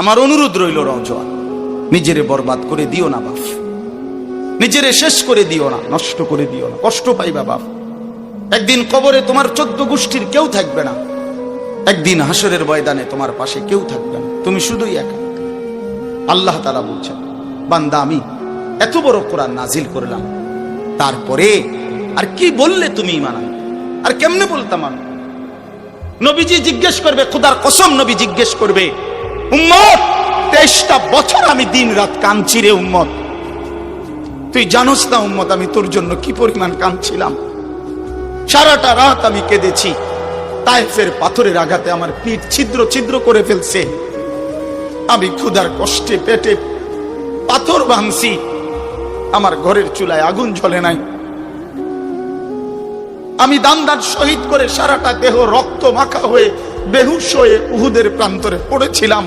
আমার অনুরোধ রইল রজওয়ান নিজেরে বরবাদ করে দিও না, বাপ। নিজেরে শেষ করে দিও না, নষ্ট করে দিও না। কষ্ট পাইবা, বাপ। একদিন কবরে তোমার চোদ্দ গোষ্ঠীর কেউ থাকবে না। একদিন হাসরের ময়দানে তোমার পাশে কেউ থাকবে না। তুমি শুধুই একা। আল্লাহ তালা বলছেন, বান্দা, আমি এত বড় কোরআন নাজিল করলাম। তারপরে আর কি বললে তুমি ইমান আর কেমনে বলতাম আমি? নবীজি জিজ্ঞেস করবে, খুদার কসম নবী জিজ্ঞেস করবে উম্মত! তেইশটা বছর আমি দিন রাত কাঁদছি রে উম্মত। তুই জানোস না উম্মত, আমি তোর জন্য কি পরিমাণ কাঁদছিলাম। সারাটা রাত আমি কেঁদেছি। তাইফের পাথরের আঘাতে আমার পিঠ ছিদ্র ছিদ্র করে ফেলছে। আমি ক্ষুধার কষ্টে পেটে পাথর ভাঙছি। আমার ঘরের চুলায় আগুন জ্বলে নাই। আমি দান্দার শহীদ করে সারাটা দেহ রক্ত মাখা হয়ে বেহুশ হয়ে উহুদের প্রান্তরে পড়েছিলাম।